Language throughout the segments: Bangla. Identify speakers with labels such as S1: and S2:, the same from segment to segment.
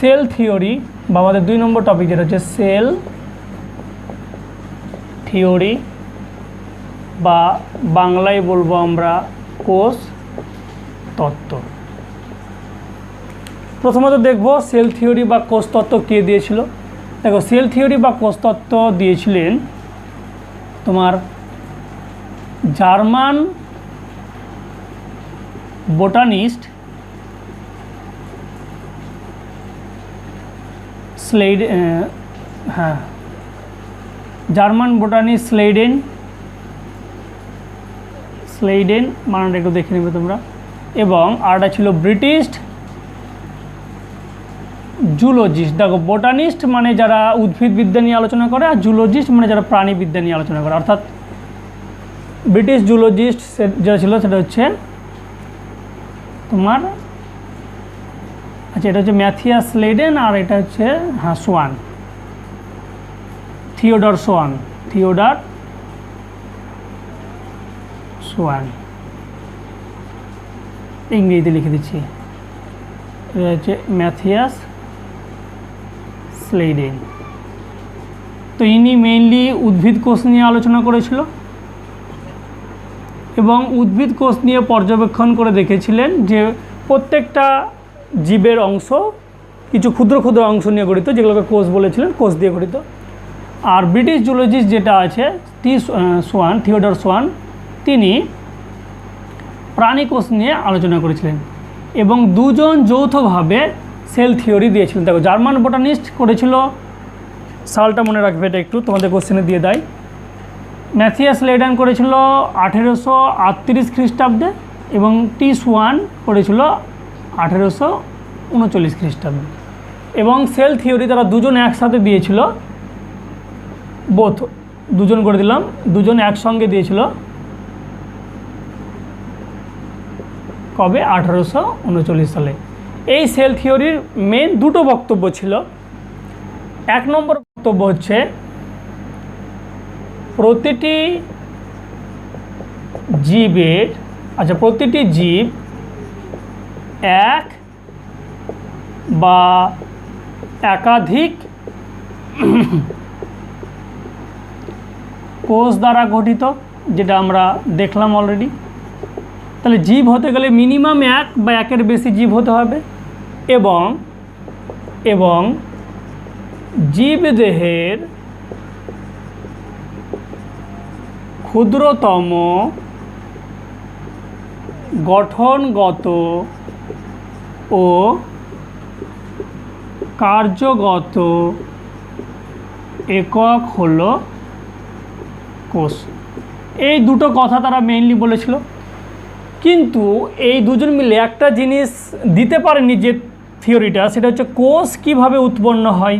S1: সেল থিওরি, বা আমাদের দুই নম্বর টপিক যেটা হচ্ছে সেল থিওরি, বা বাংলায় বলব আমরা কোষ তত্ত্ব। প্রথমত দেখব সেল থিওরি বা কোষ তত্ত্ব কে দিয়েছিল? দেখো, সেল থিওরি বা কোষ তত্ত্ব দিয়েছিলেন তোমার জার্মান বোটানিস্ট স্লেড হ্যাঁ। জার্মান বোটানিস্ট স্লেডেন স্লেডেন বানানটা একটু দেখে নেবে তোমরা। এবং আরটা ছিল ব্রিটিশ জুলজিস্ট। দেখো, বোটানিস্ট মানে যারা উদ্ভিদ বিদ্যা নিয়ে আলোচনা করে আর জুলজিস্ট মানে যারা প্রাণীবিদ্যা নিয়ে আলোচনা করে। অর্থাৎ ব্রিটিশ জুলজিস্ট যেটা ছিল সেটা হচ্ছে তোমার আচ্ছা এটা হচ্ছে ম্যাথিয়াস লেডেন আর এটা হচ্ছে হ্যাঁ Schwann Theodor Schwann Theodor Schwann. ইংরেজিতে লিখে দিচ্ছি। এটা হচ্ছে ম্যাথিয়াস স্লেডেন তো ইনি মেইনলি উদ্ভিদ কোষ নিয়ে আলোচনা করেছিল এবং উদ্ভিদ কোষ নিয়ে পর্যবেক্ষণ করে দেখেছিলেন যে প্রত্যেকটা জীবের অংশ, কিছু ক্ষুদ্র ক্ষুদ্র অংশ নিয়ে গঠিত, যেগুলোকে কোষ বলেছিলেন, কোষ দিয়ে গঠিত। আর ব্রিটিশ জুলজিস্ট যেটা আছে, টি সোয়ান, থিওডর সোয়ান, তিনি প্রাণী কোষ নিয়ে আলোচনা করেছিলেন এবং দুজন যৌথভাবে সেল থিওরি দিয়েছিলেন। দেখো, জার্মান বোটানিস্ট করেছিল, সালটা মনে রাখবে এটা একটু, তোমাদের কোশ্চেনে দিয়ে দেয়। ম্যাথিয়াস লেডান করেছিল আঠেরোশো আটত্রিশ খ্রিস্টাব্দে এবং টি সোয়ান করেছিল আঠেরোশো উনচল্লিশ খ্রিস্টাব্দে। এবং সেল থিওরি তারা দুজন একসাথে দিয়েছিল বোথ দুজন করে দিলাম, দুজন একসঙ্গে দিয়েছিল। কবে? আঠারোশো উনচল্লিশ সালে। এই সেল থিওরির মেন দুটো বক্তব্য ছিল। এক নম্বর বক্তব্য হচ্ছে, প্রতিটি জীবের আচ্ছা প্রতিটি জীব এক বা একাধিক কোষ দ্বারা গঠিত, যেটা আমরা দেখলাম অলরেডি তাহলে জীব হতে গেলে মিনিমাম এক বা একের বেশি জীব হতে হবে এবং এবং জীবদেহের ক্ষুদ্রতম গঠনগত ও কার্যগত একক হলো কোষ। এই দুটো কথা তারা মেইনলি বলেছিল। কিন্তু এই দুজন মিলে একটা জিনিস দিতে পারেনি যে থিওরিটা, সেটা হচ্ছে কোষ কীভাবে উৎপন্ন হয়।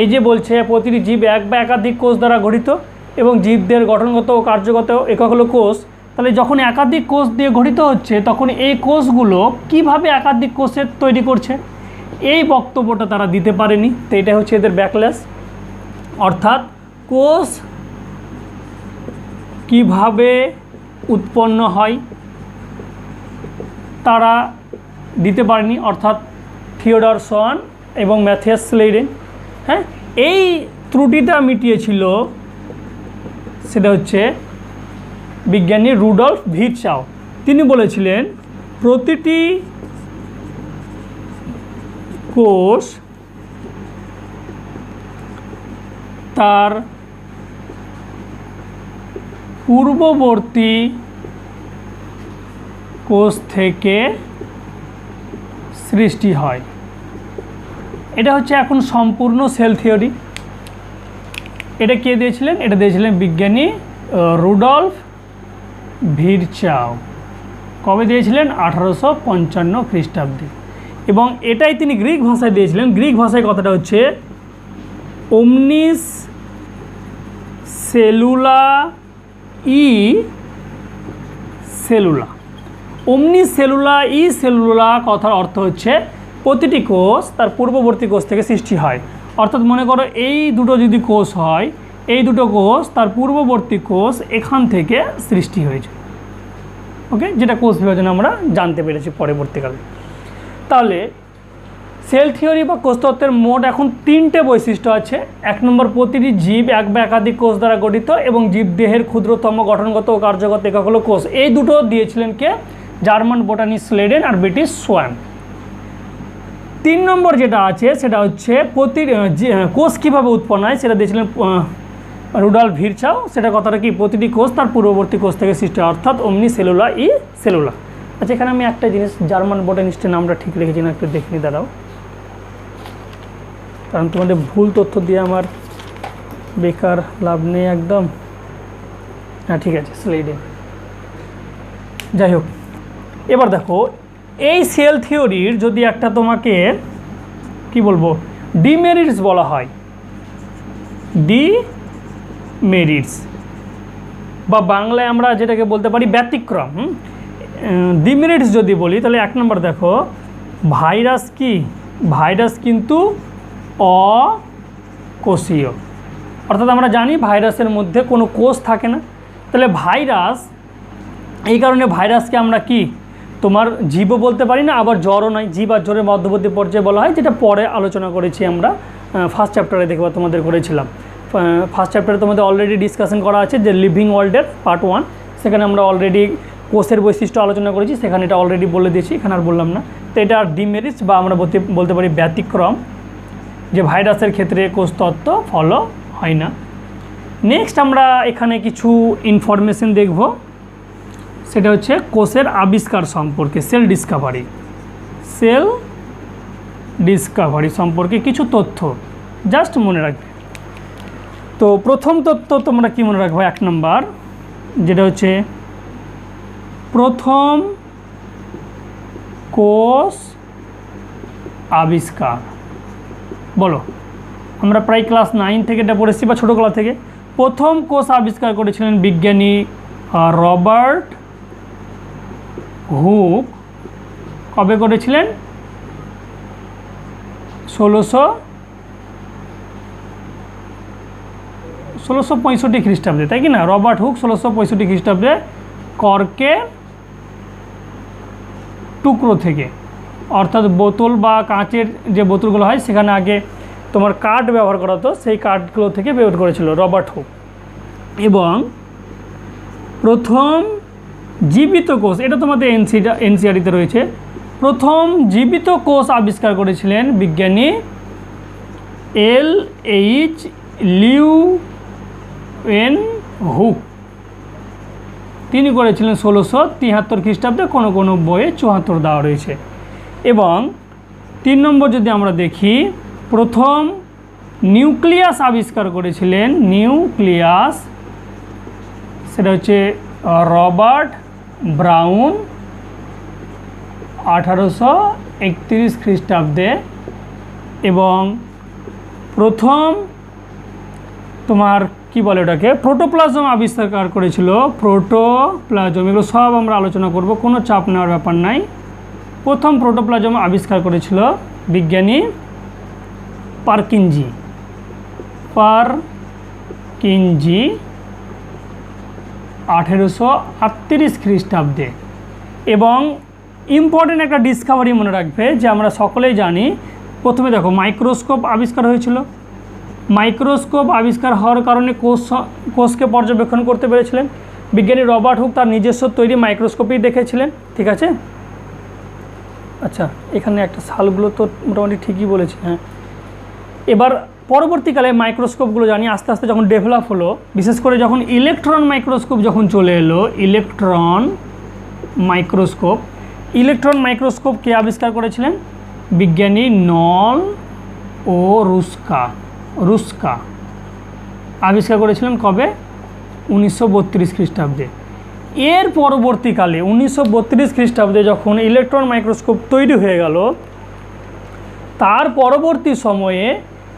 S1: এই যে বলছে, প্রতিটি জীব এক বা একাধিক কোষ দ্বারা গঠিত এবং জীবদের গঠনগত ও কার্যগত একক হলো কোষ। তাহলে যখন একাধিক কোষ দিয়ে গঠিত হচ্ছে, তখন এই কোষগুলো কীভাবে একাধিক কোষের তৈরি করছে? এই বক্তব্যটা তারা দিতে পারেনি, তো এটা হচ্ছে এদের ব্যাকলেস অর্থাৎ কোষ কীভাবে উৎপন্ন হয়, তারা দিতে পারেনি। অর্থাৎ থিওডর এবং ম্যাথিয়াস স্লেডেন হ্যাঁ? এই ত্রুটিটা মিটিয়েছিল, সেটা হচ্ছে বিজ্ঞানী রুডলফ ভিটচাও তিনি বলেছিলেন প্রতিটি কোষ তার পূর্ববর্তী কোষ থেকে সৃষ্টি হয়। এটা হচ্ছে এখন সম্পূর্ণ সেল থিওরি। এটা কে দিয়েছিলেন? এটা দিয়েছিলেন বিজ্ঞানী আহ, রুডলফ ভিরচাও কবে দিয়েছিলেন? আঠারোশো পঞ্চান্ন খ্রিস্টাব্দে। এবং এটাই তিনি গ্রিক ভাষায় দিয়েছিলেন। গ্রিক ভাষায় কথাটা হচ্ছে ওমনিস সেলুলা ই সেলুলা। অমনি সেলুলা ই সেলুলা কথার অর্থ হচ্ছে প্রতিটি কোষ তার পূর্ববর্তী কোষ থেকে সৃষ্টি হয়। অর্থাৎ মনে করো এই দুটো যদি কোষ হয় এই দুটো কোষ তার পূর্ববর্তী কোষ এখান থেকে সৃষ্টি হয়েছে। ওকে? যেটা কোষ বিভাজন আমরা জানতে পেরেছি পরবর্তীকালে। তাহলে, সেল থিওরি বা কোষতত্ত্বের মোট এখন তিনটে বৈশিষ্ট্য আছে। এক নম্বর, প্রতিটি জীব এক বা একাধিক কোষ দ্বারা গঠিত এবং জীব দেহের ক্ষুদ্রতম, গঠনগত ও কার্যগত একক হলো কোষ। এই দুটো দিয়েছিলেন কে? জার্মান বোটানি স্লেডেন আর ব্রিটিশ সোয়ান। তিন নম্বর যেটা আছে, সেটা হচ্ছে প্রতি কোষ কীভাবে উৎপন্ন হয়, সেটা দিয়েছিলেন রুডাল ভিরচাও, সেটা কথাটা কি, প্রতিটি কোষ তার পূর্ববর্তী কোষ থেকে সৃষ্টি অর্থাৎ অমনি সেলুলা ই সেলুলা। আচ্ছা এখানে আমি একটা জিনিস, জার্মান বোটানিস্টের নামটা ঠিক রেখেছি না, একটু দেখে নি, দাঁড়াও। কারণ তোমাদের ভুল তথ্য দিয়ে আমার বেকার লাভ নেই একদম। হ্যাঁ ঠিক আছে স্লাইডে যাই হোক, এবার দেখো, এই সেল থিওরির যদি একটা তোমাকে, কি বলব, ডিমেরিটস বলা হয়, ডি মেরিটস বা বাংলায় আমরা যেটাকে বলতে পারি ব্যতিক্রম ডিমেরিটস যদি বলি, তাহলে এক নম্বর দেখো ভাইরাস কি? ভাইরাস কিন্তু অকোষীয়। অর্থাৎ আমরা জানি ভাইরাসের মধ্যে কোনো কোষ থাকে না। তাহলে ভাইরাস, এই কারণে ভাইরাসকে আমরা কি? তোমার জীবও বলতে পারি না, আবার জ্বরও নয়। জীব আর জ্বরের মধ্যবর্তী পর্যায়ে বলা হয়, যেটা পরে আলোচনা করেছি আমরা ফার্স্ট চ্যাপ্টারে দেখবা তোমাদের করেছিলাম। ফার্স্ট চ্যাপ্টারে তোমাদের অলরেডি ডিসকাশন করা আছে যে লিভিং ওয়ার্ল্ডের পার্ট ওয়ান সেখানে আমরা অলরেডি কোষের বৈশিষ্ট্য আলোচনা করেছি, সেখানে এটা অলরেডি বলে দিয়েছি, এখানে আর বললাম না। তো এটা ডিমেরিটস বা আমরা বলতে বলতে পারি ব্যতিক্রম, যে ভাইরাসের ক্ষেত্রে কোষ তত্ত্ব ফলো হয় না। নেক্সট আমরা এখানে কিছু ইনফরমেশন দেখব। সেটা হচ্ছে কোষের আবিষ্কার সম্পর্কে সেল ডিসকাভারি সেল ডিসকাভারি সম্পর্কে কিছু তথ্য। জাস্ট মনে রাখবে তো প্রথম তথ্য তোমরা কি মনে রাখব? এক নম্বর, যেটা হচ্ছে প্রথম কোষ আবিষ্কার। বলো, আমরা প্রায় ক্লাস নাইন থেকে এটা পড়েছি বা ছোটো ক্লাস থেকে। প্রথম কোষ আবিষ্কার করেছিলেন বিজ্ঞানী রবার্ট হুক। কবে করেছিলেন? ষোলোশো ষোলোশো পঁয়ষট্টি খ্রিস্টাব্দে, তাই কি না? রবার্ট হুক ষোলোশো পঁয়ষট্টি খ্রিস্টাব্দে কর্কের টুকরো থেকে, অর্থাৎ বোতল বা কাঁচের যে বোতলগুলো হয়, সেখানে আগে তোমার কাঠ ব্যবহার করা হতো, সেই কাঠগুলো থেকে বের করেছিল রবার্ট হুক। এবং প্রথম জীবিত কোষ, এটা তোমাদের এনসিটা এনসিআরিতে রয়েছে, প্রথম জীবিত কোষ আবিষ্কার করেছিলেন বিজ্ঞানী L H Leeuwenhoek তিনি করেছিলেন ষোলোশো তিয়াত্তর খ্রিস্টাব্দে কোনো কোনো বইয়ে চুয়াত্তর দেওয়া রয়েছে। এবং তিন নম্বর যদি আমরা দেখি, প্রথম নিউক্লিয়াস আবিষ্কার করেছিলেন নিউক্লিয়াস, সেটা হচ্ছে রবার্ট ব্রাউন আঠারোশো একত্রিশ খ্রিস্টাব্দে। এবং প্রথম তোমার কি বলে ওটাকে? প্রোটোপ্লাজম আবিষ্কার করেছিল। প্রোটোপ্লাজম এগুলো সব আমরা আলোচনা করব, কোনো চাপ নেওয়ার ব্যাপার নাই। প্রথম প্রোটোপ্লাজম আবিষ্কার করেছিল বিজ্ঞানী পার্কিনজি। পার্কিনজি আঠেরোশো আটত্রিশ খ্রিস্টাব্দে। এবং ইম্পর্টেন্ট একটা ডিসকাভারি মনে রাখবে যে আমরা সকলেই জানি, প্রথমে দেখো মাইক্রোস্কোপ আবিষ্কার হয়েছিল। মাইক্রোস্কোপ আবিষ্কার হওয়ার কারণে কোষ কোষকে পর্যবেক্ষণ করতে পেরেছিলেন। বিজ্ঞানী রবার্ট হুক তার নিজস্ব তৈরি মাইক্রোস্কোপই দেখেছিলেন। ঠিক আছে? আচ্ছা এখানে একটা সালগুলো তো মোটামুটি ঠিকই বলেছি হ্যাঁ। এবার পরবর্তীকালে মাইক্রোস্কোপগুলো জানি আস্তে আস্তে যখন ডেভেলপ হলো, বিশেষ করে যখন ইলেকট্রন মাইক্রোস্কোপ যখন চলে এলো, ইলেকট্রন মাইক্রোস্কোপ ইলেকট্রন মাইক্রোস্কোপ কে আবিষ্কার করেছিলেন বিজ্ঞানী নল ও রুস্কা। রুস্কা। আবিষ্কার করেছিলেন কবে? উনিশশো বত্রিশ খ্রিস্টাব্দে। এর পরবর্তীকালে, উনিশশো বত্রিশ খ্রিস্টাব্দে যখন ইলেকট্রন মাইক্রোস্কোপ তৈরি হয়ে গেল, তার পরবর্তী সময়ে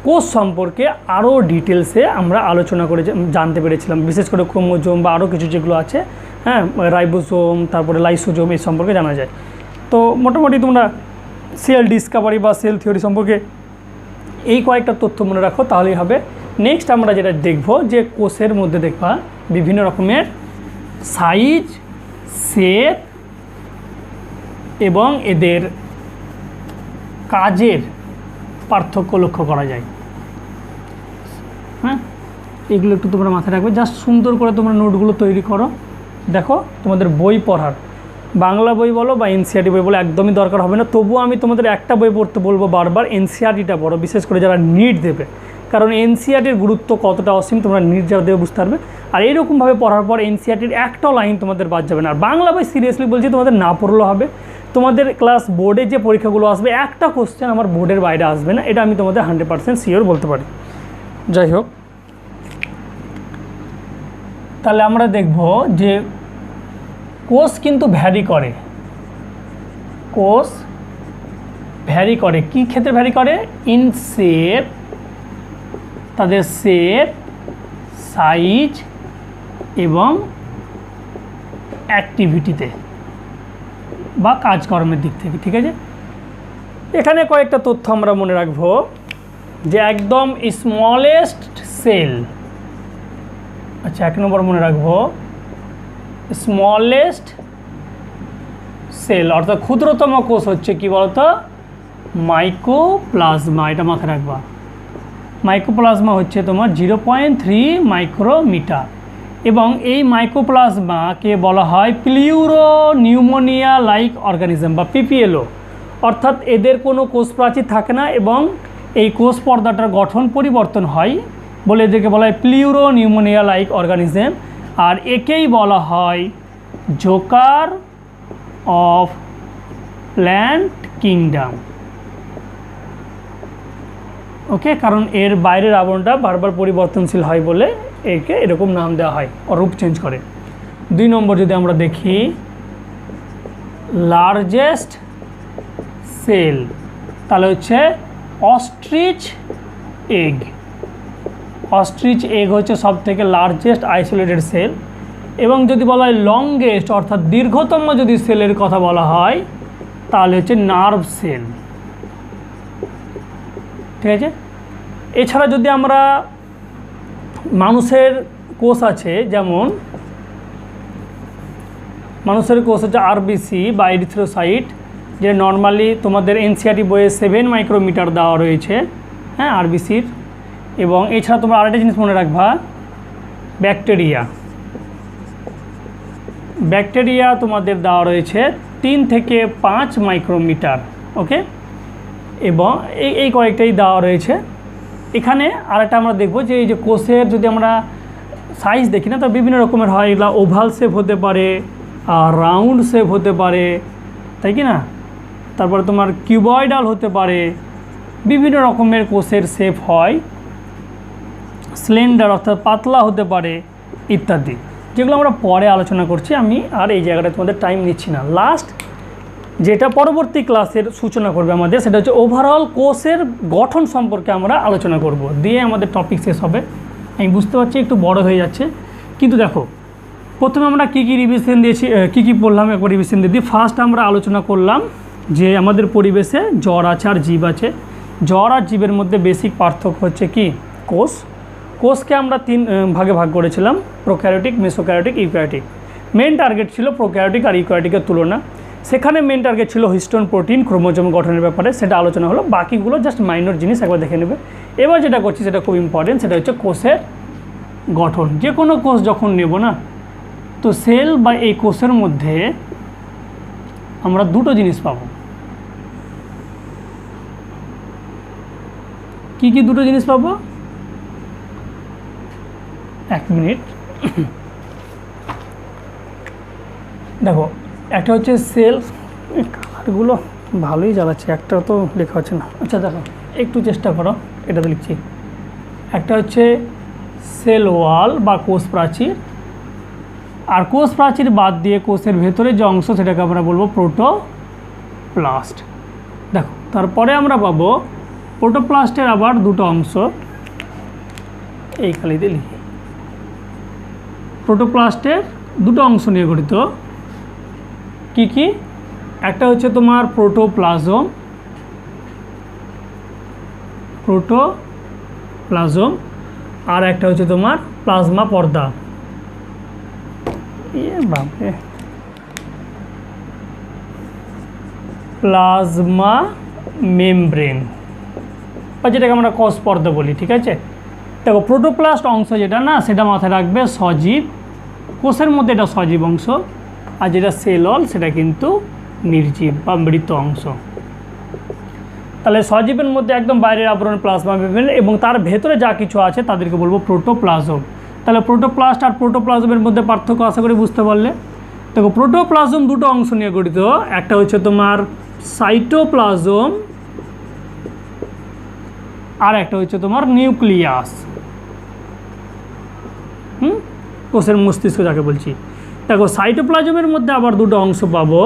S1: কোষ সম্পর্কে আরও ডিটেলসে আমরা আলোচনা করে জানতে পেরেছিলাম। বিশেষ করে ক্রোমোজোম বা আরও কিছু যেগুলো আছে হ্যাঁ রাইবোজোম তারপরে লাইসোজোম এই সম্পর্কে জানা যায়। তো মোটামুটি তোমরা সেল ডিসকাভারি বা সেল থিওরি সম্পর্কে এই কয়েকটা তথ্য মনে রাখো, তাহলেই হবে। নেক্সট আমরা যেটা দেখব যে কোষের মধ্যে দেখবা বিভিন্ন রকমের সাইজ শেপ এবং এদের কাজের পার্থক্য লক্ষ্য করা যায়। হ্যাঁ? এগুলো একটু তোমরা মাথায় রাখবে। জাস্ট সুন্দর করে তোমরা নোটগুলো তৈরি করো। দেখো, তোমাদের বই পড়ার বাংলা বই বলো বা এনসিআরটি বই বলো, একদমই দরকার হবে না। তবুও আমি তোমাদের একটা বই পড়তে বলব বারবার এনসিআরটিটা পড়ো, বিশেষ করে যারা নিট দেবে। কারণ এনসিআরটির গুরুত্ব কতটা অসীম তোমরা নিট যারা দেবে বুঝতে পারবে। আর এইরকমভাবে পড়ার পর এনসিআরটির একটাও লাইন তোমাদের বাদ যাবে না। আর বাংলা বই সিরিয়াসলি বলছি, তোমাদের না পড়লেও হবে। তোমাদের ক্লাস বোর্ডে যে পরীক্ষাগুলো আসবে, একটা কোশ্চেন আমার বোর্ডের বাইরে আসবে না, এটা আমি তোমাদের হান্ড্রেড পার্সেন্ট শিওর বলতে পারি। যাই হোক, তাহলে আমরা দেখব যে কোষ কিন্তু ভ্যারি করে। কোষ ভ্যারি করে। কি ক্ষেত্রে ভ্যারি করে? ইন শেপ তাদের শেপ সাইজ এবং অ্যাক্টিভিটিতে বা কাজকর্মের দিক থেকে, ঠিক আছে? এখানে কয়েকটা তথ্য আমরা মনে রাখব। যে একদম স্মলেস্ট সেল আচ্ছা এক নম্বর মনে রাখব। স্মলেস্ট সেল অর্থাৎ ক্ষুদ্রতম কোষ হচ্ছে কি বলতো? মাইক্রোপ্লাজমা এটা মাথায় রাখবা। মাইক্রোপ্লাজমা হচ্ছে তোমার জিরো পয়েন্ট থ্রি মাইক্রোমিটার এবং এই মাইক্রোপ্লাজমাকে বলা হয় প্লিউরো নিউমোনিয়া লাইক অর্গানিজম বা পিপিএলও অর্থাৎ এদের কোনো কোষ প্রাচীর থাকে না এবং এই কোষ পর্দাটার গঠন পরিবর্তন হয় বলে এদেরকে বলা হয় প্লিউরো নিউমোনিয়া লাইক অর্গানিজম আর একেই বলা হয় joker of plant kingdom okay কারণ এর বাইরের আবরণটা বারবার পরিবর্তনশীল হয় বলে একে এরকম নাম দেওয়া হয় রূপ চেঞ্জ করে। দুই নম্বর যদি আমরা দেখি লার্জেস্ট সেল তাহলে হচ্ছে অস্ট্রিচ এগ অস্ট্রিচ এগ হচ্ছে সব থেকে লার্জেস্ট আইসোলেটেড সেল এবং যদি বলা হয় লংগেস্ট অর্থাৎ দীর্ঘতম যদি সেলের কথা বলা হয়, তাহলে হচ্ছে নার্ভ সেল ঠিক আছে? এছাড়া যদি আমরা মানুষের কোষ আছে, যেমন মানুষের কোষ হচ্ছে আরবিসি বা এরিথ্রোসাইট যে নর্মালি তোমাদের এনসিআরটি বইয়ে সেভেন মাইক্রোমিটার দেওয়া রয়েছে হ্যাঁ আরবিসির এবং এছাড়া তোমরা আরেকটা জিনিস মনে রাখবা, ব্যাকটেরিয়া। ব্যাকটেরিয়া তোমাদের দেওয়া রয়েছে তিন থেকে পাঁচ মাইক্রোমিটার, ওকে? এবং এই এই কয়েকটাই দেওয়া রয়েছে। এখানে আরেকটা আমরা দেখব যে এই যে কোষের যদি আমরা সাইজ দেখি না, তো বিভিন্ন রকমের হয়। এগুলো ওভাল শেপ হতে পারে রাউন্ড শেপ হতে পারে, তাই কি না? তারপরে তোমার কিউবয়েডাল হতে পারে, বিভিন্ন রকমের কোষের শেপ হয়। স্লেন্ডার অর্থাৎ পাতলা হতে পারে ইত্যাদি। যেগুলো আমরা পরে আলোচনা করছি, আমি আর এই জায়গাটা তোমাদের টাইম নিচ্ছি না। লাস্ট যেটা পরবর্তী ক্লাসের সূচনা করবে আমাদের, সেটা হচ্ছে ওভারঅল কোর্সের গঠন সম্পর্কে আমরা আলোচনা করব। দিয়ে আমাদের টপিক শেষ হবে। আমি বুঝতে পারছি একটু বড় হয়ে যাচ্ছে। কিন্তু দেখো, প্রথমে আমরা কী কী রিভিশন দিয়েছি কী কী পড়লাম, একবার রিভিশন দিয়ে দিই। ফার্স্ট আমরা আলোচনা করলাম যে আমাদের পরিবেশে জ্বর আছে আর জীব আছে। জ্বর আর জীবের মধ্যে বেসিক পার্থক্য হচ্ছে কি? কোষ কোষকে আমরা তিন ভাগে ভাগ করেছিলাম prokaryotic mesokaryotic eukaryotic main target ছিল প্রোক্যারিওটিক আর ইউক্যারিওটিকের তুলনা। সেখানে মেন টার্গেট ছিল হিস্টোন প্রোটিন ক্রোমোজোম গঠনের ব্যাপারে, সেটা আলোচনা হলো। বাকিগুলো জাস্ট মাইনর জিনিস একবার দেখে নেবে। এবার যেটা করছি, সেটা খুব ইম্পর্টেন্ট সেটা হচ্ছে কোষের গঠন। যে কোনো কোষ যখন নেব না, তো সেল বা এই কোষের মধ্যে আমরা দুটো জিনিস পাবো। কি কি দুটো জিনিস পাবো? এক মিনিট। দেখো, একটা হচ্ছে সেল কালারগুলো ভালোই জ্বালাচ্ছে, একটা তো লেখা হচ্ছে না। আচ্ছা দেখো, একটু চেষ্টা করো, এটাতে লিখছি। একটা হচ্ছে সেল ওয়াল বা কোষ প্রাচীর। আর কোষ প্রাচীর বাদ দিয়ে কোষের ভেতরে যে অংশ, সেটাকে আমরা বলব প্রোটোপ্লাস্ট। দেখো, তারপরে আমরা পাবো প্রোটোপ্লাস্টের আবার দুটো অংশ। এই খালিতে লিখি। প্রোটোপ্লাস্টের দুটো অংশ নিয়ে গঠিত। কি কি? একটা হচ্ছে তোমার প্রোটোপ্লাজম প্রোটোপ্লাজম আর একটা হচ্ছে তোমার প্লাজমা পর্দা। প্লাজমা মেমব্রেন বা যেটাকে আমরা কস পর্দা বলি, ঠিক আছে? দেখো প্রোটোপ্লাস্ট অংশ যেটা না, সেটা মাথায় রাখবে সজীব কোষের মধ্যে এটা সজীব অংশ আর যেটা সেলল সেটা কিন্তু নির্জীব বা মৃত অংশ। তাহলে সজীবের মধ্যে একদম বাইরের আবরণ প্লাজমা মেমব্রেন এবং তার ভেতরে যা কিছু আছে তাদেরকে বলব প্রোটোপ্লাজম। তাহলে প্রোটোপ্লাস্ট আর প্রোটোপ্লাজমের মধ্যে পার্থক্য আশা করি বুঝতে পারলে। দেখো, প্রোটোপ্লাজম দুটো অংশ নিয়ে গঠিত। একটা হচ্ছে তোমার সাইটোপ্লাজম আর একটা হচ্ছে তোমার নিউক্লিয়াস। হুম? কোষের মস্তিষ্ক যাকে বলছি। দেখো সাইটোপ্লাজমের মধ্যে আবার দুটো অংশ পাবো।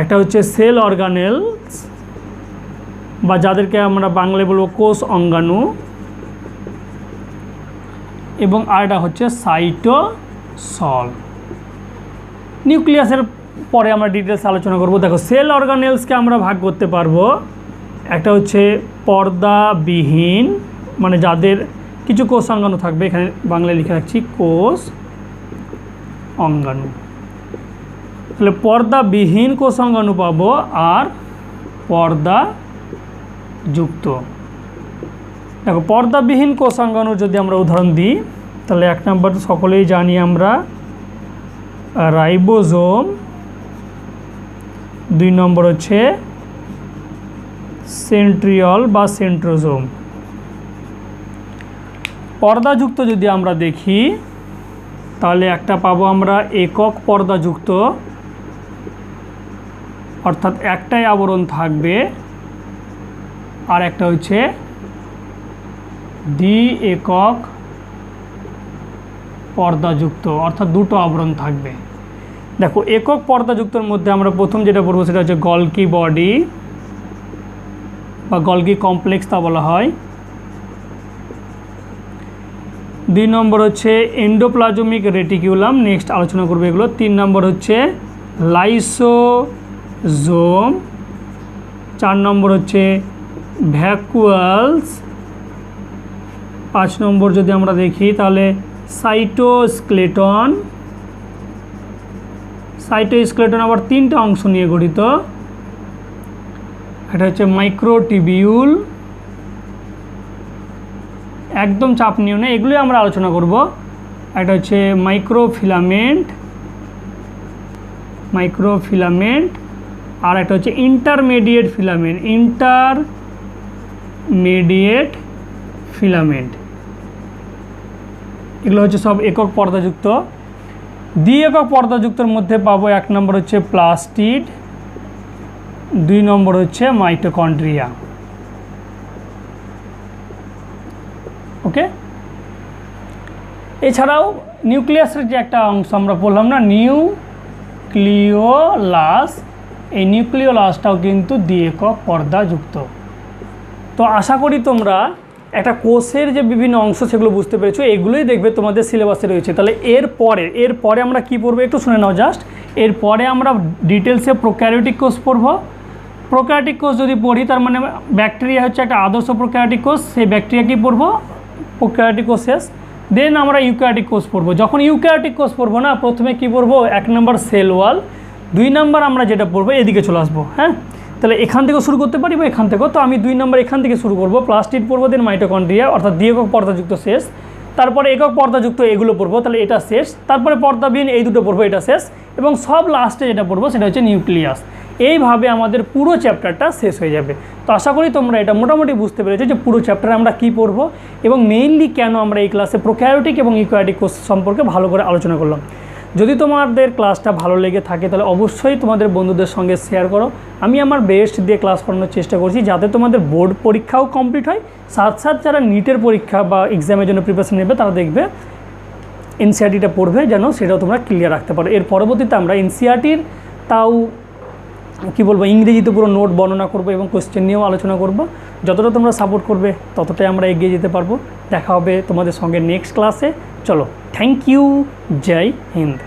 S1: একটা হচ্ছে সেল অর্গানেলস বা যাদেরকে আমরা বাংলায় বলব কোষ অঙ্গাণু, এবং আরেকটা হচ্ছে সাইটোসল নিউক্লিয়াসের পরে আমরা ডিটেলস আলোচনা করব। দেখো সেল অর্গানেলসকে আমরা ভাগ করতে পারব। একটা হচ্ছে পর্দাবিহীন মানে যাদের কিছু কোষ অঙ্গাণু থাকবে, এখানে বাংলায় লিখে রাখছি, কোষ অঙ্গাণু। তাহলে পর্দাবিহীন কোষ অঙ্গাণু পাবো আর পর্দা যুক্ত দেখো, পর্দাবিহীন কোষাঙ্গাণু যদি আমরা উদাহরণ দিই, তাহলে এক নম্বর সকলেই জানি আমরা, রাইবোজোম। দুই নম্বর হচ্ছে সেন্ট্রিয়ল বা সেন্ট্রোজোম। পর্দাযুক্ত যদি আমরা দেখি, তাহলে একটা পাবো আমরা একক পর্দাযুক্ত। অর্থাৎ একটাই আবরণ থাকবে, আর একটা হচ্ছে দ্বি একক পর্দাযুক্ত, অর্থাৎ দুটো আবরণ থাকবে। দেখো, একক পর্দাযুক্তর মধ্যে আমরা প্রথম যেটা পড়ব সেটা হচ্ছে গলকি বডি বা গলকি কমপ্লেক্স তা বলা হয়। দুই নম্বর হচ্ছে এন্ডোপ্লাজমিক রেটিকিউলাম নেক্সট আলোচনা করবে এগুলো। তিন নম্বর হচ্ছে লাইসোজোম চার নম্বর হচ্ছে ভ্যাকুয়ালস পাঁচ নম্বর যদি আমরা দেখি তাহলে সাইটোস্কেলেটন সাইটোস্কেলেটন আবার তিনটা অংশ নিয়ে গঠিত। এটা হচ্ছে মাইক্রোটিবিউল একদম চাপ নিও না, এগুলোই আমরা আলোচনা করব। একটা হচ্ছে মাইক্রোফিলামেন্ট মাইক্রোফিলামেন্ট আর একটা হচ্ছে ইন্টারমিডিয়েট ফিলামেন্ট ইন্টারমিডিয়েট ফিলামেন্ট এগুলো হচ্ছে সব একক পর্দাযুক্ত। দ্বি একক পর্দাযুক্তর মধ্যে পাবো এক নম্বর হচ্ছে প্লাস্টিড, দুই নম্বর হচ্ছে মাইটোকন্ড্রিয়া ওকে? এছাড়াও নিউক্লিয়াসের যে একটা অংশ আমরা বললাম না, নিউক্লিওলাস, এই নিউক্লিওলাসটাও কিন্তু দ্বি একক পর্দাযুক্ত তো আশা করি তোমরা একটা কোষের যে বিভিন্ন অংশ সেগুলো বুঝতে পেরেছ, এগুলোই দেখবে তোমাদের সিলেবাসে রয়েছে। তাহলে এর পরে এর পরে আমরা কি পড়ব একটু শুনে নাও জাস্ট। এর পরে আমরা ডিটেলসে প্রোক্যারিওটিক কোষ পড়ব। প্রোক্যারিওটিক কোষ যদি পড়ি, তার মানে ব্যাকটেরিয়া হচ্ছে একটা আদর্শ প্রোক্যারিওটিক কোষ, সেই ব্যাকটেরিয়া কি পড়ব? প্রোক্যারিওটিক কোষ শেষ দেন আমরা ইউক্যারিওটিক কোষ পড়ব। যখন ইউক্যারিওটিক কোষ পড়ব না, প্রথমে কি পড়ব? এক নম্বর সেল ওয়াল দুই নম্বর আমরা যেটা পড়ব, এদিকে চলে আসব হ্যাঁ? তাহলে এখান থেকেও শুরু করতে পারি বা এখান থেকেও? তো আমি দুই নম্বর এখান থেকে শুরু করব। প্লাস্টিক পড়ব দেন মাইটোকন্ড্রিয়া অর্থাৎ দ্বিএকক পর্দাযুক্ত শেষ তারপরে একক পর্দাযুক্ত এগুলো পড়ব, তাহলে এটা শেষ তারপরে পর্দাবিহীন এই দুটো পড়ব, এটা শেষ এবং সব লাস্টে যেটা পড়ব, সেটা হচ্ছে নিউক্লিয়াস। এইভাবে আমাদের পুরো চ্যাপ্টারটা শেষ হয়ে যাবে। তো আশা করি তোমরা এটা মোটামুটি বুঝতে পেরেছ যে পুরো চ্যাপ্টারে আমরা কী পড়ব এবং মেইনলি কেন আমরা এই ক্লাসে প্রোক্যারিওটিক এবং ইকোয়াটিক কোর্স সম্পর্কে ভালো করে আলোচনা করলাম। যদি তোমাদের ক্লাসটা ভালো লেগে থাকে তাহলে অবশ্যই তোমাদের বন্ধুদের সঙ্গে শেয়ার করো। আমি আমার বেস্ট দিয়ে ক্লাস করানোর চেষ্টা করছি যাতে তোমাদের বোর্ড পরীক্ষাও কমপ্লিট হয়, সাথ সাথ যারা নিটের পরীক্ষা বা এক্সামের জন্য প্রিপারেশন নেবে তারা দেখবে এনসিআরটিটা পড়বে যেন সেটাও তোমরা ক্লিয়ার রাখতে পারো। এর পরবর্তীতে আমরা এনসিআরটির তাও কি বলব, ইংরেজিতে পুরো নোট বর্ণনা করব এবং কোশ্চেন নিয়েও আলোচনা করব। যতটা তোমরা সাপোর্ট করবে, ততটাই আমরা এগিয়ে যেতে পারব। দেখা হবে তোমাদের সঙ্গে নেক্সট ক্লাসে চলো থ্যাংক ইউ জয় হিন্দ।